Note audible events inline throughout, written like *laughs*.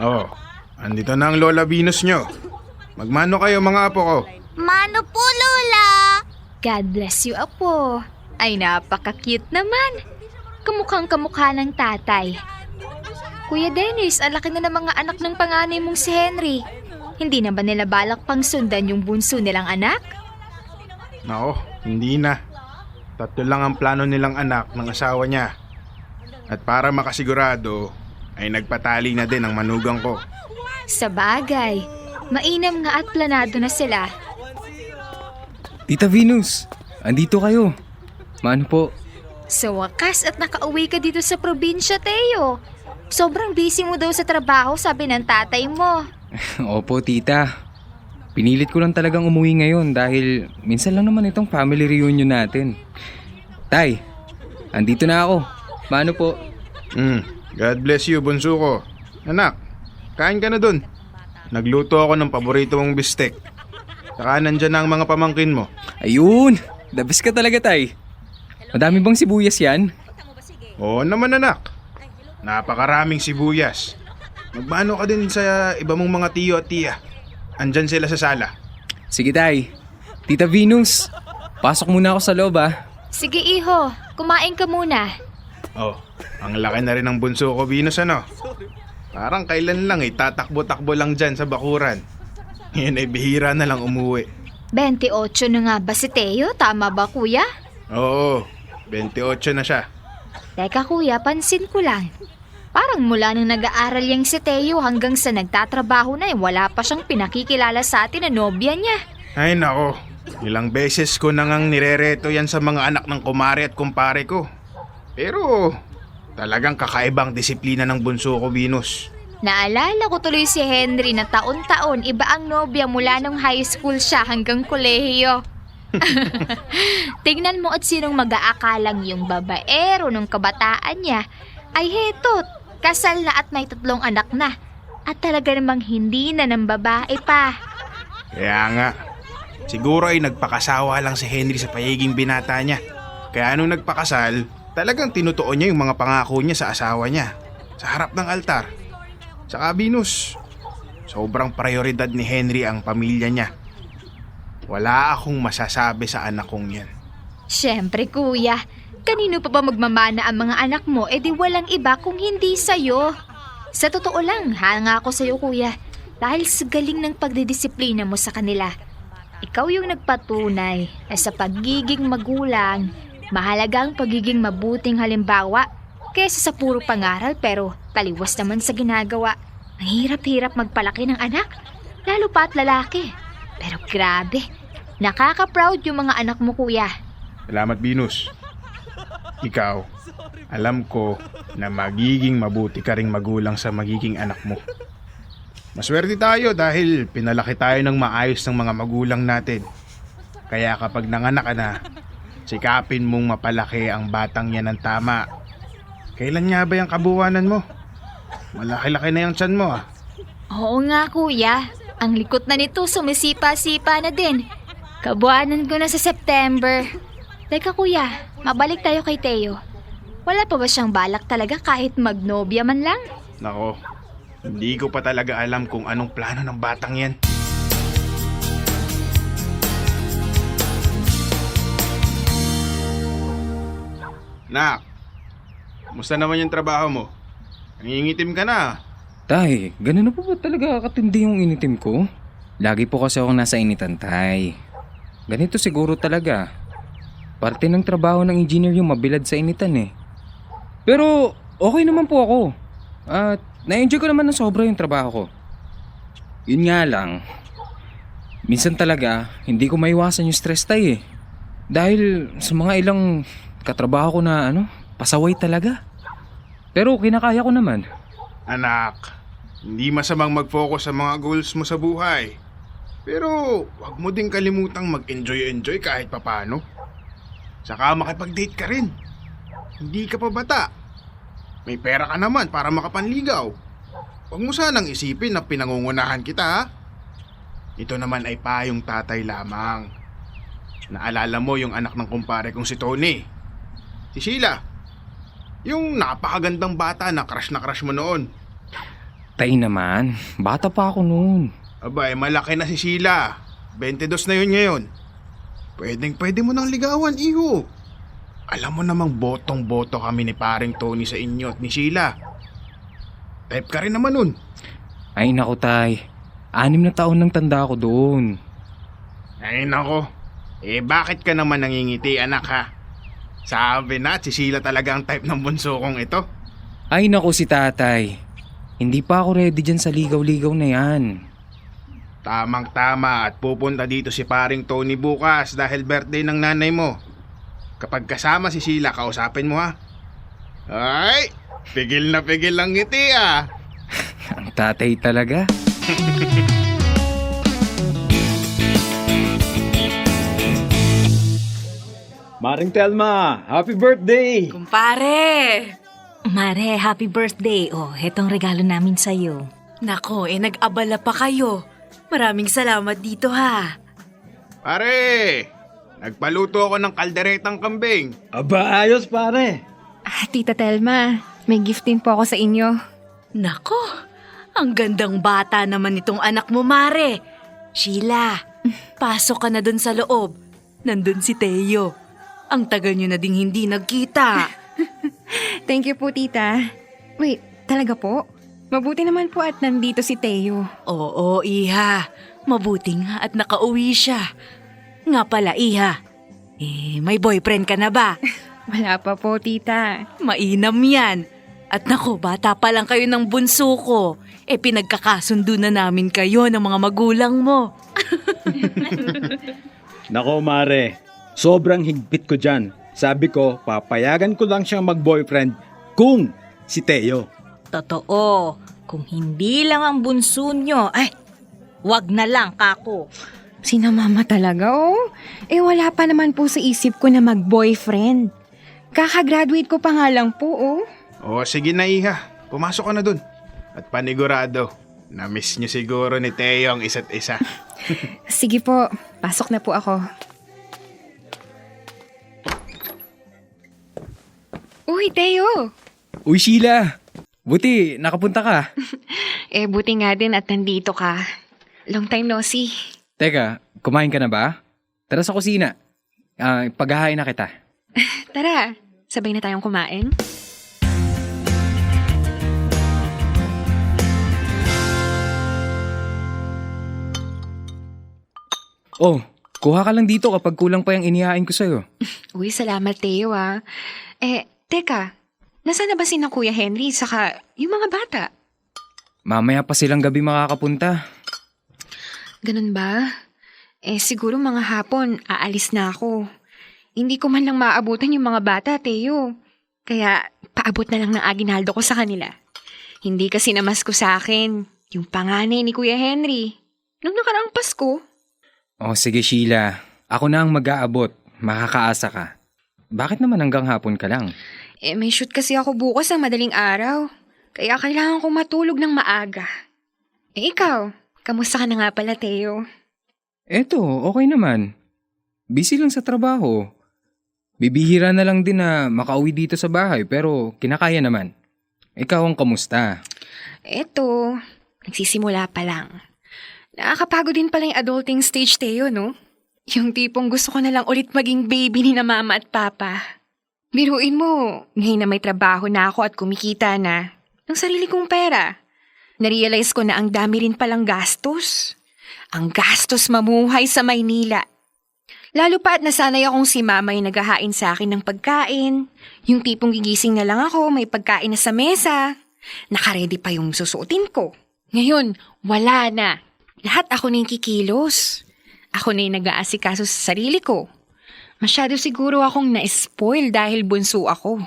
Oh, andito na ang Lola Venus nyo. Magmano kayo mga apo ko. Mano po, Lola? God bless you, Apo. Ay, napaka-cute naman. Kamukhang kamukha ng tatay. Kuya Dennis, ang laki na ng mga anak ng panganay mong si Henry. Hindi na ba nila balak pang sundan yung bunso nilang anak? Nako, hindi na. Tatlo lang ang plano nilang anak ng asawa niya. At para makasigurado, ay nagpatali na din ang manugang ko. Sa bagay, mainam nga at planado na sila. Tita Venus, andito kayo. Maano po? Sa wakas at nakauwi ka dito sa probinsya, Teo. Sobrang busy mo daw sa trabaho, sabi ng tatay mo. *laughs* Opo, tita. Pinilit ko lang talagang umuwi ngayon dahil minsan lang naman itong family reunion natin. Tay, andito na ako. Maano po? Hmm, God bless you, bunso ko. Anak, kain ka na dun. Nagluto ako ng paborito mong bistek. Saka nandyan na ang mga pamangkin mo. Ayun! The best ka talaga, tay. Madami bang sibuyas yan? Oo naman anak. Napakaraming sibuyas. Magmano ka din sa iba mong mga tiyo at tiya. Andyan sila sa sala. Sige, tay. Tita Venus, pasok muna ako sa loob ah. Sige, iho. Kumain ka muna. Oh, ang laki na rin ng bunso ko, Venus ano? Parang kailan lang eh, tatakbo-takbo lang dyan sa bakuran. Ngayon ay bihira na lang umuwi. 28 na nga ba si Teo? Tama ba, kuya? Oo, 28 na siya. Teka kuya, pansin ko lang. Parang mula nung nag-aaral yung si Teo hanggang sa nagtatrabaho na eh, wala pa siyang pinakikilala sa atin na nobya niya. Ay nako, ilang beses ko na ngang nirereto yan sa mga anak ng kumare at kumpare ko. Pero talagang kakaibang disiplina ng bunso ko, Venus. Naalala ko tuloy si Henry na taon-taon iba ang nobya mula nung high school siya hanggang kolehiyo. *laughs* Tingnan mo at sinong mag-aakalang yung babaero nung kabataan niya ay hetot, kasal na at may tatlong anak na. At talaga namang hindi na ng babae pa. Kaya nga, siguro ay nagpakasawa lang si Henry sa payiging binata niya. Kaya nung nagpakasal, talagang tinutuon niya yung mga pangako niya sa asawa niya. Sa harap ng altar. Saka Venus, sobrang prioridad ni Henry ang pamilya niya. Wala akong masasabi sa anak kong yan. Siyempre kuya, kanino pa ba magmamana ang mga anak mo? E di walang iba kung hindi sa'yo. Sa totoo lang, hanga ako sa'yo kuya. Dahil sa galing ng pagdidisiplina mo sa kanila. Ikaw yung nagpatunay na sa pagiging magulang, mahalaga ang pagiging mabuting halimbawa kaysa sa puro pangaral pero taliwas naman sa ginagawa. Ang hirap-hirap magpalaki ng anak, lalo pa at lalaki. Pero grabe, nakaka-proud yung mga anak mo kuya. Salamat Venus. Ikaw, alam ko na magiging mabuti ka ring magulang sa magiging anak mo. Maswerte tayo dahil pinalaki tayo ng maayos ng mga magulang natin. Kaya kapag nanganak ka na, sikapin mong mapalaki ang batang yan ng tama. Kailan nga ba yung kabuwanan mo? Malaki-laki na yung tiyan mo ah. Oo nga kuya, ang likot na nito sumisipa-sipa na din. Kabuanan ko na sa September. Teka kuya, mabalik tayo kay Teo. Wala pa ba siyang balak talaga kahit magnobya man lang? Nako, hindi ko pa talaga alam kung anong plano ng batang yan. Nak, kumusta naman yung trabaho mo? Nangingitim ka na. Tay, ganun na po ba talaga katindi yung initim ko? Lagi po kasi ako nasa initan, tay. Ganito siguro talaga. Parte ng trabaho ng engineer yung mabilad sa initan eh. Pero okay naman po ako. At na-enjoy ko naman ng sobra yung trabaho ko. Yun nga lang, minsan talaga hindi ko maiwasan yung stress tay eh. Dahil sa mga ilang katrabaho ko na ano, pasaway talaga. Pero kinakaya ko naman. Anak, hindi masamang mag-focus sa mga goals mo sa buhay. Pero wag mo din kalimutang mag-enjoy-enjoy kahit papano. Saka makipag-date ka rin. Hindi ka pa bata. May pera ka naman para makapanligaw. Huwag mo sanang isipin na pinangungunahan kita ha. Ito naman ay payong tatay lamang. Naalala mo yung anak ng kumpare kong si Tony. Si Sheila. Yung napakagandang bata na crush na crush mo noon. Tay naman, bata pa ako noon. Aba, eh, malaki na si Sheila. 22 na yun ngayon. Pwedeng pwede mo nang ligawan, iho. Alam mo namang botong-boto kami ni paring Tony sa inyo at ni Sheila. Type ka rin naman nun. Ay naku tay, anim na taon nang tanda ako doon. Ay nako, eh bakit ka naman nangingiti anak ha? Sabi na, si Sheila talaga ang type ng bunso kong ito. Ay naku si tatay, hindi pa ako ready dyan sa ligaw-ligaw na yan. Tamang tama at pupunta dito si paring Tony bukas dahil birthday ng nanay mo. Kapag kasama si Sheila, kausapin mo ha. Ay, pigil na pigil lang ngiti ah. *laughs* Ang tatay talaga. *laughs* Maring Telma, happy birthday! Kumpare! Mare, happy birthday. Oh, hetong regalo namin sa'yo. Nako, eh nag-abala pa kayo. Maraming salamat dito ha. Pare, nagpaluto ako ng kalderetang kambing. Aba, ayos pare! Ah, Tita Telma, may gift din po ako sa inyo. Nako, ang gandang bata naman itong anak mo, Mare. Sheila, pasok ka na dun sa loob. Nandun si Teo. Ang tagal nyo na ding hindi nagkita. *laughs* Thank you po, Tita. Wait, talaga po? Mabuti naman po at nandito si Teo. Oo, Iha. Mabuti nga at nakauwi siya. Nga pala, Iha. Eh, may boyfriend ka na ba? *laughs* Wala pa po, Tita. Mainam yan. At nako, bata pa lang kayo ng bunso ko. Eh pinagkakasundo na namin kayo ng mga magulang mo. *laughs* Nako Mare, sobrang higpit ko dyan. Sabi ko, papayagan ko lang siyang mag-boyfriend kung si Teo. Totoo, kung hindi lang ang bunso nyo, ay, wag na lang kako. Sina mama talaga, oh. Eh, wala pa naman po sa isip ko na mag-boyfriend. Kakagraduate ko pa nga lang po, oh. O sige na iha, pumasok ka na dun. At panigurado, na-miss niyo siguro ni Teo ang isa't isa. *laughs* Sige po, pasok na po ako. Uy, Teo! Uy Sheila, buti nakapunta ka. *laughs* Eh, buti nga din at nandito ka. Long time no see. Teka, kumain ka na ba? Tara sa kusina. Ah, paghahain na kita. *laughs* Tara, sabay na tayong kumain. Oh, kuha ka lang dito kapag kulang pa yung inihain ko sa'yo. *laughs* Uy, salamat Teo ah. Eh, teka, nasaan na ba si na Kuya Henry saka yung mga bata? Mamaya pa silang gabi makakapunta. Ganun ba? Eh, siguro mga hapon, aalis na ako. Hindi ko man lang maaabutan yung mga bata, Teo. Kaya, paabot na lang ng aginaldo ko sa kanila. Hindi kasi namas ko sa akin yung panganay ni Kuya Henry. Nung nakaraang Pasko, Oh, sige Sheila. Ako na ang mag-aabot. Makakaasa ka. Bakit naman hanggang hapon ka lang? eh may shoot kasi ako bukas ng madaling araw. Kaya kailangan kong matulog ng maaga. Eh ikaw, kamusta ka na nga pala, Teo? Eto, okay naman. Busy lang sa trabaho. Bibihira na lang din na makauwi dito sa bahay pero kinakaya naman. Ikaw ang kamusta? Eto, nagsisimula pa lang. Nakakapagod din pala yung adulting stage, Teo, no? Yung tipong gusto ko na lang ulit maging baby ni na mama at papa. Biruin mo, ngayon na may trabaho na ako at kumikita na, ng sarili kong pera. Narealize ko na ang dami rin palang gastos. Ang gastos mamuhay sa Maynila. Lalo pa at nasanay akong si mama yung naghahain sa akin ng pagkain. Yung tipong gigising na lang ako, may pagkain na sa mesa. Nakaredy pa yung susuotin ko. Ngayon, wala na. Lahat ako na yung kikilos. Ako na yung nag-aasikaso sa sarili ko. Masyado siguro akong na-spoil dahil bunso ako.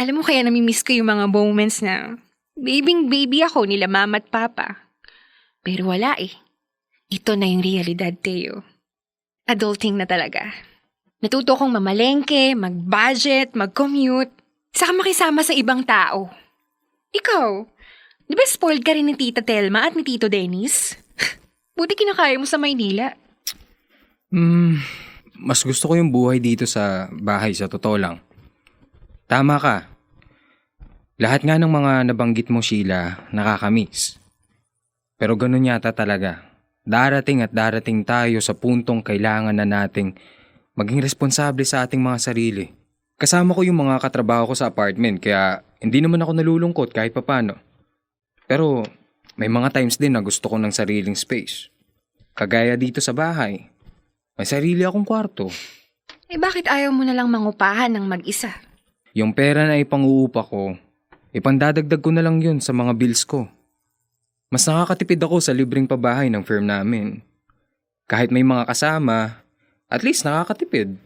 Alam mo kaya namimiss ko yung mga moments na babing baby ako nila mama at papa. Pero wala eh. Ito na yung realidad, Teo. Adulting na talaga. Natuto kong mamalengke, mag-budget, mag-commute, saka makisama sa ibang tao. Ikaw, di ba spoiled ka rin ni Tita Telma at ni Tito Dennis? *laughs* Buti kinakaya mo sa Maynila. Hmm, mas gusto ko yung buhay dito sa bahay sa totoo lang. Tama ka. Lahat nga ng mga nabanggit mo, Sheila, nakakamiss. Pero ganun yata talaga. Darating at darating tayo sa puntong kailangan na nating maging responsable sa ating mga sarili. Kasama ko yung mga katrabaho ko sa apartment kaya hindi naman ako nalulungkot kahit papano. Pero may mga times din na gusto ko ng sariling space. Kagaya dito sa bahay. May sarili akong kwarto. Eh bakit ayaw mo na lang mangupahan ng mag-isa? Yung pera na ipang-uupa ko, ipandadagdag ko na lang yun sa mga bills ko. Mas nakakatipid ako sa libreng pabahay ng firm namin. Kahit may mga kasama, at least nakakatipid.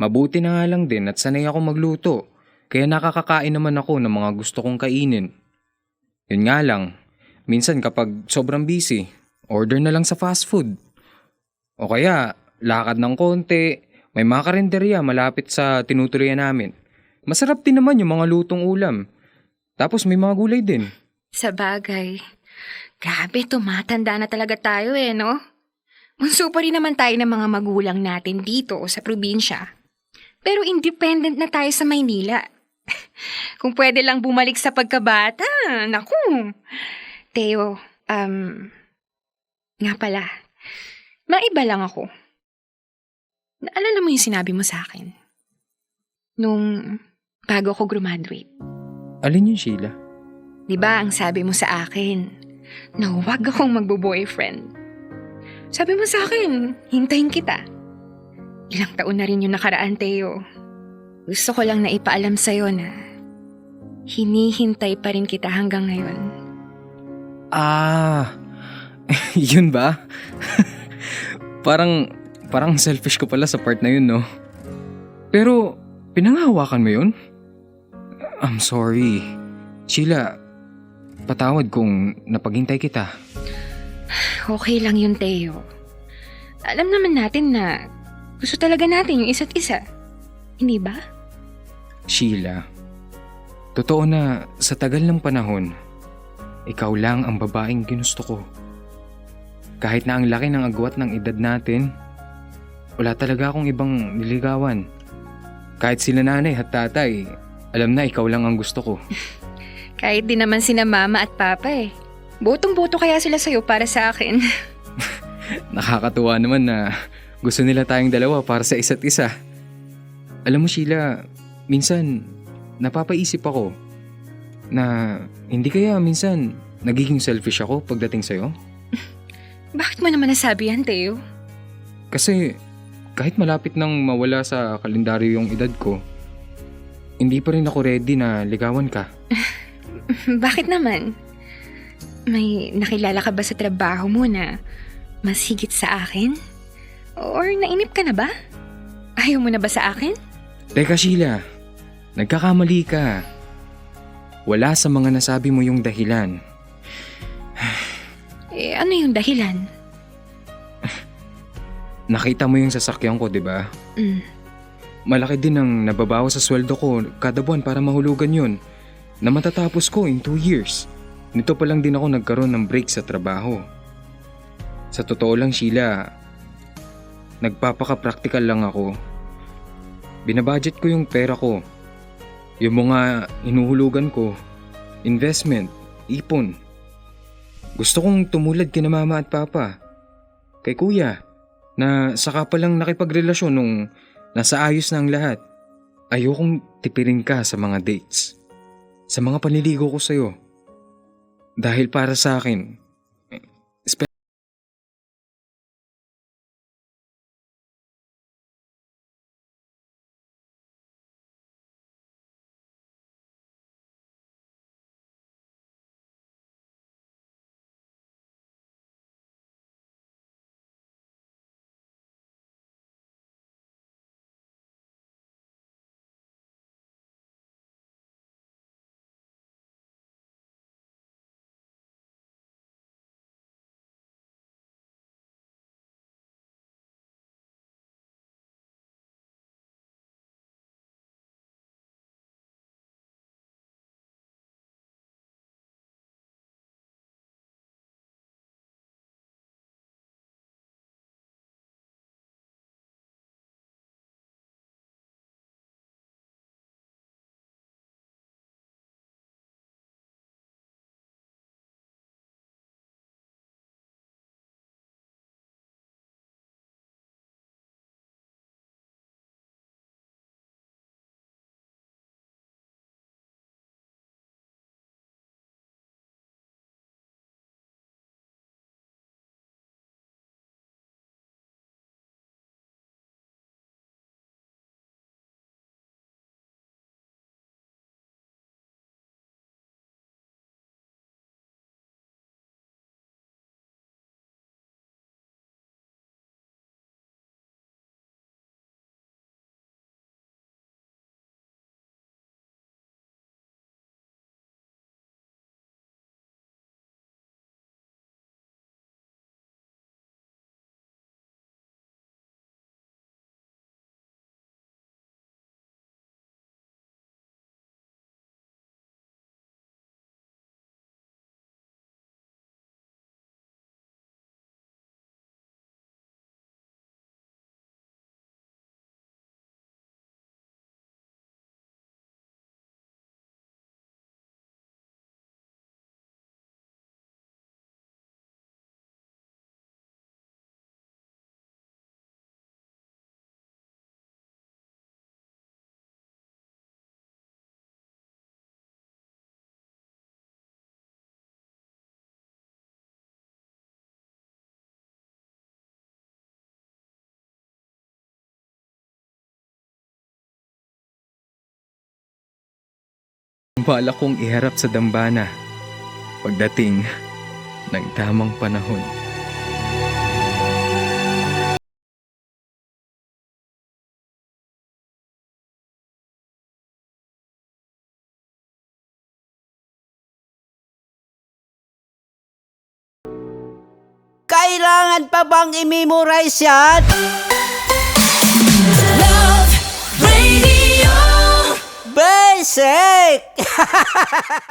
Mabuti na nga lang din at sanay ako magluto, kaya nakakakain naman ako ng mga gusto kong kainin. Yun nga lang, minsan kapag sobrang busy, order na lang sa fast food. O kaya, lakad ng konti, may mga karinderya malapit sa tinutuloyan namin. Masarap din naman yung mga lutong ulam. Tapos may mga gulay din. Sa bagay. Grabe, tumatanda na talaga tayo eh, no? Bunso pa rin naman tayo ng mga magulang natin dito sa probinsya. Pero independent na tayo sa Maynila. *laughs* Kung pwede lang bumalik sa pagkabata, naku. Teo, um, nga pala, maiba lang ako. Naalala mo yung sinabi mo sa akin? Nung bago ako graduate. Alin yun, Sheila? Di ba ang sabi mo sa akin na huwag akong magbo-boyfriend? Sabi mo sa akin, hintayin kita. Ilang taon na rin yung nakaraan, Teo. Gusto ko lang na ipaalam sa'yo na hinihintay pa rin kita hanggang ngayon. Ah, *laughs* yun ba? *laughs* parang, parang selfish ko pala sa part na yun, no? Pero, pinanghawakan mo yun? I'm sorry. Sheila, patawad kung napaghintay kita. Okay lang yun, Teo. Alam naman natin na gusto talaga natin yung isa't isa. Hindi ba? Sheila, totoo na sa tagal ng panahon, ikaw lang ang babaeng ginusto ko. Kahit na ang laki ng agwat ng edad natin, wala talaga akong ibang niligawan. Kahit sila nanay at tatay, alam na ikaw lang ang gusto ko. *laughs* Kahit din naman sina mama at papa eh. Botong-boto kaya sila sa'yo para sa akin. *laughs* Nakakatuwa naman na gusto nila tayong dalawa para sa isa't isa. Alam mo Sheila, minsan napapaisip ako na hindi kaya minsan nagiging selfish ako pagdating sa'yo? *laughs* Bakit mo naman nasabi yan, Teo? Kasi kahit malapit nang mawala sa kalendaryo yung edad ko, hindi pa rin ako ready na ligawan ka. *laughs* Bakit naman? May nakilala ka ba sa trabaho mo na mas higit sa akin? Or nainip ka na ba? Ayaw mo na ba sa akin? Teka Sheila, nagkakamali ka. Wala sa mga nasabi mo yung dahilan. *sighs* Eh, ano yung dahilan? Nakita mo yung sasakyan ko, di ba? Mm. Malaki din ang nababawa sa sweldo ko kada buwan para mahulugan yun. Na matatapos ko in two years. Nito pa lang din ako nagkaroon ng break sa trabaho. Sa totoo lang, Sheila, nagpapaka-practical lang ako. Binabudget ko yung pera ko. Yung mga hinuhulugan ko, investment, ipon. Gusto kong tumulad kina mama at papa. Kay kuya, na saka pa lang nakipagrelasyon nung nasa ayos na ang lahat. Ayokong tipirin ka sa mga dates. Sa mga panliligo ko sa'yo. Dahil para sa akin, bala kong iharap sa dambana pagdating ng tamang panahon. Kailangan pa bang i-memorize yan? Basic! *laughs*